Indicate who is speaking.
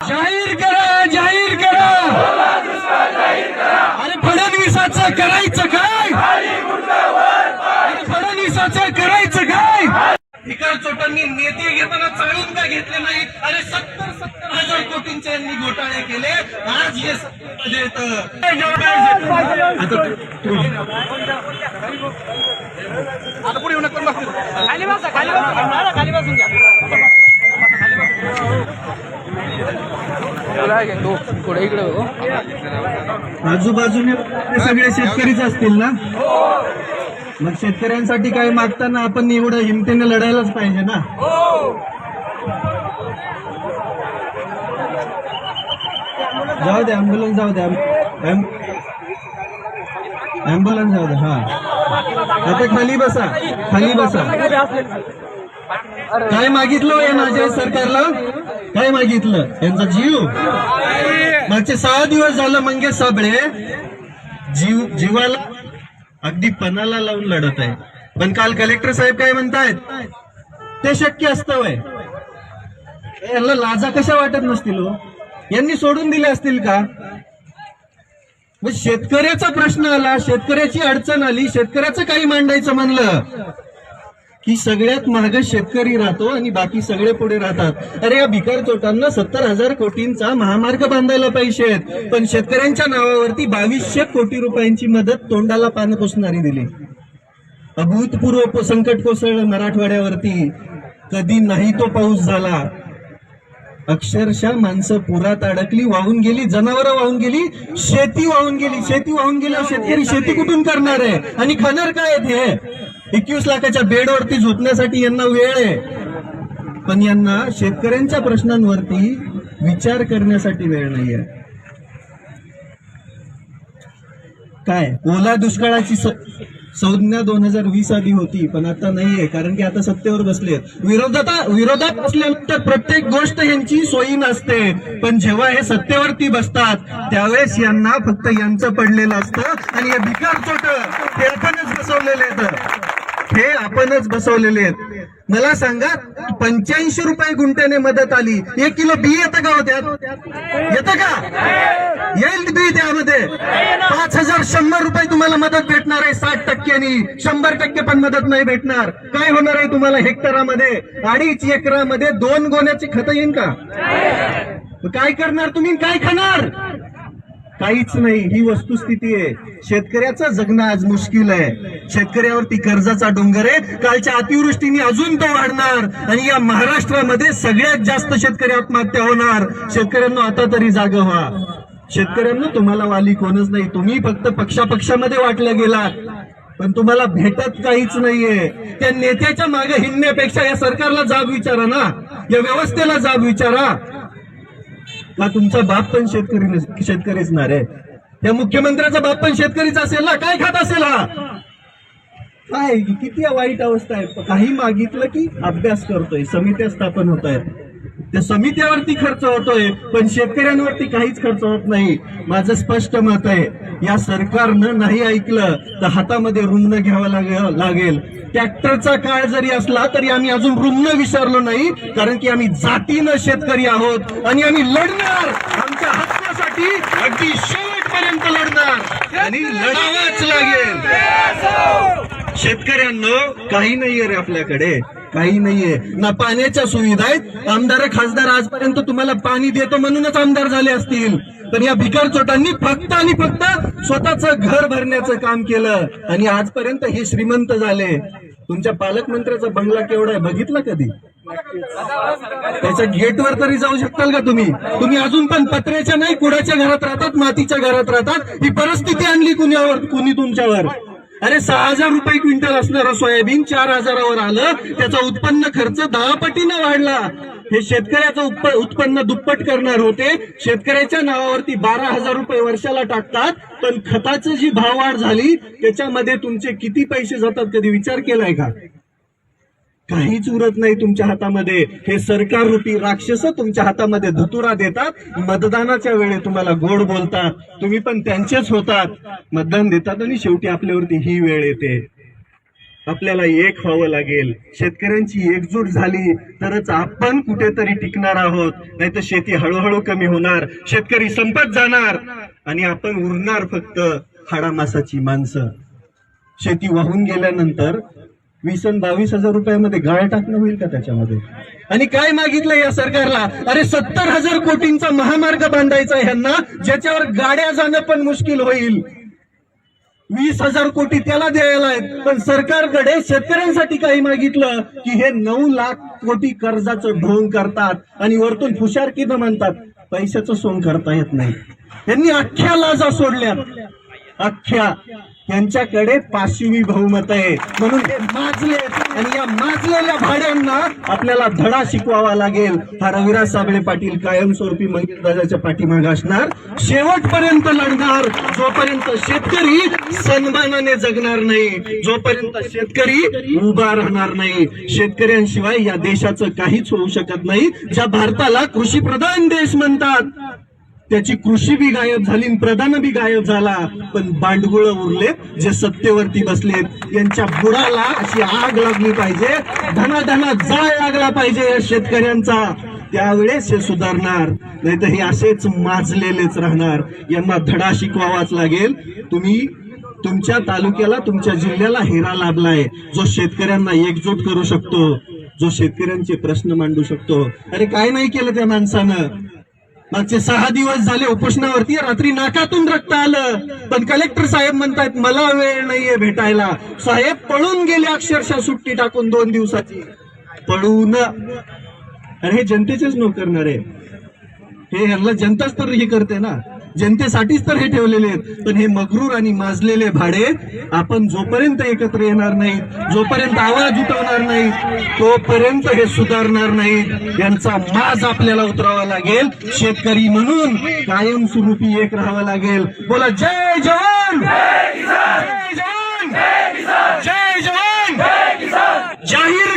Speaker 1: जाहीर करा जाहीर करा. अरे फडणवीसाचं करायचं काय? अरे फडणवीसाचं करायचं काय? भिकार चोटांनी नेते घेताना चाळून का घेतले नाही अरे सत्तर सत्तर हजार कोटींचे यांनी घोटाळे केले. आज हे. आता पुढे येऊ नका बस.
Speaker 2: खाली बसा. खाली बसा खाली बसून घ्या. इकडे हो
Speaker 1: आजूबाजूने सगळे शेतकरीच असतील ना? मग शेतकऱ्यांसाठी काय मागताना आपण एवढं हिमतीने लढायलाच पाहिजे ना? जाऊ दे अँब्युलन्स जाऊ दे. अँब्युलन्स जाऊ दे हा. आता खाली बसा खाली बसा. काय मागितलं या माझ्या सरकारला? काय मागितलं. यांचा जीव. मागचे सहा दिवस झालं मंगेश साबळे जीव जीवाला अगदी पणाला लावून लढत आहे. पण काल कलेक्टर साहेब काय म्हणतायत? ते शक्य असतं वय. यांना लाजा कशा वाटत नसतील हो? यांनी सोडून दिले असतील का? मग शेतकऱ्याचा प्रश्न आला शेतकऱ्याची अडचण आली शेतकऱ्याचं काही मांडायचं म्हणलं. की सगळ्यात महाग शेतकरी राहतो आणि बाकी सगळे पुढे राहतात. अरे या भिकार चोटांना सत्तर हजार कोटींचा महामार्ग बांधायला पाहिजे. पण शेतकऱ्यांच्या नावावरती बावीसशे कोटी रुपयांची मदत तोंडाला पानं पुसणारी दिली. अभूतपूर्व संकट कोसळलं मराठवाड्यावरती. कधी नाही तो पाऊस झाला. अक्षरशः माणसं पुरात अडकली वाहून गेली जनावरं वाहून गेली शेती वाहून गेली शेती वाहून गेली शेतकरी शेती कुठून करणार आहे? आणि खाणार काय आहेत हे? एकवीस लाखाच्या बेडवरती झोपण्यासाठी यांना वेळ आहे. पण यांना शेतकऱ्यांच्या प्रश्नांवरती विचार करण्यासाठी वेळ नाहीये. काय? ओला दुष्काळाची संज्ञा दोन हजार वीस आधी होती पण आता नाहीये कारण की आता सत्तेवर बसले विरोधात विरोधात असल्यानंतर प्रत्येक गोष्ट यांची सोयी नसते. पण जेव्हा हे सत्तेवरती बसतात त्यावेळेस यांना फक्त यांचं पडलेलं असतं आणि हे भिकार चोट हे आपणच बसवलेले आहेत. हे आपणच बसवलेले आहेत. मला सांगा पंच्याऐंशी रुपये गुंठ्याने मदत आली. एक किलो बी येतं का होत्यात येतं का? येईल बी त्यामध्ये. पाच हजार शंभर रुपये तुम्हाला मदत भेटणार आहे साठ टक्क्यांनी. शंभर टक्के पण मदत नाही भेटणार. काय होणार आहे तुम्हाला हेक्टरामध्ये? अडीच एकरामध्ये दोन गोण्याची खतं येईन का? काय करणार तुम्ही? काय खाणार? काहीच नाही ही वस्तुस्थिती आहे. शेतकऱ्याचं जगणं आज मुश्किल आहे. शेतकऱ्यावरती कर्जाचा डोंगर आहे. कालच्या अतिवृष्टीने अजून तो वाढणार आणि या महाराष्ट्रामध्ये सगळ्यात जास्त शेतकरी आत्महत्या होणार. शेतकऱ्यांना आता तरी जाग व्हा. शेतकऱ्यांना तुम्हाला वाली कोणच नाही. तुम्ही फक्त पक्षापक्षामध्ये वाटल्या गेलात. पण तुम्हाला भेटत काहीच नाहीये. त्या नेत्याच्या मागे हिंडण्यापेक्षा या सरकारला जाब विचारा ना. या व्यवस्थेला जाब विचारा. का तुमचा बाप पण शेतकरी शेतकरी शेतकरीच ना रे त्या मुख्यमंत्र्याचा बाप पण शेतकरीच असेल ना? काय खात असेल हा? काय किती वाईट अवस्था आहे. काही मागितलं की अभ्यास करतोय समित्या स्थापन होत आहेत. त्या समित्यावरती खर्च होतोय पण शेतकऱ्यांवरती काहीच खर्च होत नाही. माझं स्पष्ट मत आहे या सरकारनं नाही ऐकलं तर हातामध्ये रुग्ण घ्यावं लागे- लागेल. ट्रॅक्टरचा काळ जरी असला तरी आम्ही अजून रुग्ण विसरलो नाही कारण की आम्ही जातीनं शेतकरी आहोत आणि आम्ही लढणार. आमच्या हक्कासाठी अगदी शेवटपर्यंत लढणार. आणि लढावंच लागेल. शेतकऱ्यांनो काही नाहीये रे आपल्याकडे. काही नाहीये. ना पाण्याच्या सुविधा आहेत. आमदार खासदार आजपर्यंत तुम्हाला पाणी देतो म्हणूनच आमदार झाले असतील. पण या भिकार चोटांनी फक्त आणि फक्त स्वतःच घर भरण्याचं काम केलं. आणि आजपर्यंत हे श्रीमंत झाले. तुमच्या पालकमंत्र्याचा बंगला केवढा आहे? बघितला कधी? त्याच्या गेटवर तरी जाऊ शकताल का तुम्ही? तुम्ही अजून पण पत्र्याच्या नाही कुडाच्या घरात राहतात मातीच्या घरात राहतात. ही परिस्थिती आणली कुणावर कुणी तुमच्यावर? अरे सहा हजार रुपये क्विंटल असणारं हो सोयाबीन चार हजारावर आलं त्याचा उत्पन्न खर्च दहा पटीनं वाढला. हे शेतकऱ्याचं उत्प- उत्पन्न दुप्पट करणार होते. शेतकऱ्याच्या नावावरती बारा हजार रुपये वर्षाला टाकतात पण खताचं जी भाववाढ झाली त्याच्यामध्ये तुमचे किती पैसे जातात कधी विचार केलाय का? काहीच उरत नाही तुमच्या हातामध्ये. हे सरकार रूपी राक्षस तुमच्या हातामध्ये धुतुरा देतात. मतदानाच्या वेळेत तुम्हाला गोड बोलतात. तुम्ही पण त्यांचेच होतात. मतदान देतात आणि शेवटी आपल्यावरती ही वेळ येते. आपल्याला एक व्हावं लागेल. शेतकऱ्यांची एकजूट झाली तरच आपण कुठेतरी टिकणार आहोत. नाही तर शेती हळूहळू कमी होणार. शेतकरी संपत जाणार. आणि आपण उरणार फक्त हाडामासाची माणसं. शेती वाहून गेल्यानंतर वीस आणि बावीस हजार रुपयामध्ये गाळ टाकणं होईल का त्याच्यामध्ये? आणि काय मागितलं या सरकारला? अरे सत्तर हजार कोटींचा महामार्ग बांधायचा ह्यांना ज्याच्यावर गाड्या जाणं पण मुश्किल होईल. वीस हजार कोटी त्याला द्यायला आहेत पण सरकारकडे शेतकऱ्यांसाठी काही मागितलं की हे नऊ लाख कोटी कर्जाचं ढोंग करतात आणि वरतून फुशारकीनं म्हणतात पैशाचं सोंग करता येत नाही. त्यांनी अख्ख्या लाजा सोडल्या अख्ख्या त्यांच्याकडे पाचवी बहुमत आहे. म्हणून ते माजले आणि या माजलेल्या भाड्यांना आपल्याला धडा शिकवावा लागेल. हा रविराज साबळे पाटील कायमस्वरूपी मंगेशदादाच्या पाठीमागे असणार. शेवटपर्यंत लढणार. जोपर्यंत शेतकरी सन्मानाने जगणार नाही जोपर्यंत शेतकरी उभा राहणार नाही. शेतकऱ्यांशिवाय या देशाचं काहीच होऊ शकत नाही. ज्या भारताला कृषी प्रधान देश म्हणतात त्याची कृषी बी गायब झाली आणि प्रधान बी गायब झाला. पण बांडगुळ उरले जे सत्तेवरती बसलेत यांच्या बुडाला अशी आग लागली पाहिजे. धनाधना जाळ लागला पाहिजे या शेतकऱ्यांचा. त्यावेळेस हे सुधारणार. नाही तर हे असेच माजलेलेच राहणार. यांना धडा शिकवावाच लागेल. तुम्ही तुमच्या तालुक्याला तुमच्या जिल्ह्याला हेरा लाभलाय. जो शेतकऱ्यांना एकजूट करू शकतो जो शेतकऱ्यांचे प्रश्न मांडू शकतो. अरे काय नाही केलं त्या माणसानं? मागचे सहा दिवस झाले उपोषणावरती रात्री नाकातून रक्त आलं. पण कलेक्टर साहेब म्हणतायत मला वेळ नाहीये भेटायला. साहेब पळून गेले अक्षरशः सुट्टी टाकून दोन दिवसाची. पळून. अरे हे जनतेचेच नोकरणार आहे हे यांना जनताच तर हे करते ना. जनतेसाठीच तर हे ठेवलेले आहेत. पण हे मगरूर आणि माजलेले भाडे आपण जोपर्यंत एकत्र येणार नाहीत जोपर्यंत आवाज उठवणार नाही तोपर्यंत हे सुधारणार नाहीत. यांचा माज आपल्याला उतरावा लागेल. शेतकरी म्हणून कायमस्वरूपी एक राहावं लागेल. बोला जय जवान! जय जवान! जय जवान जाहीर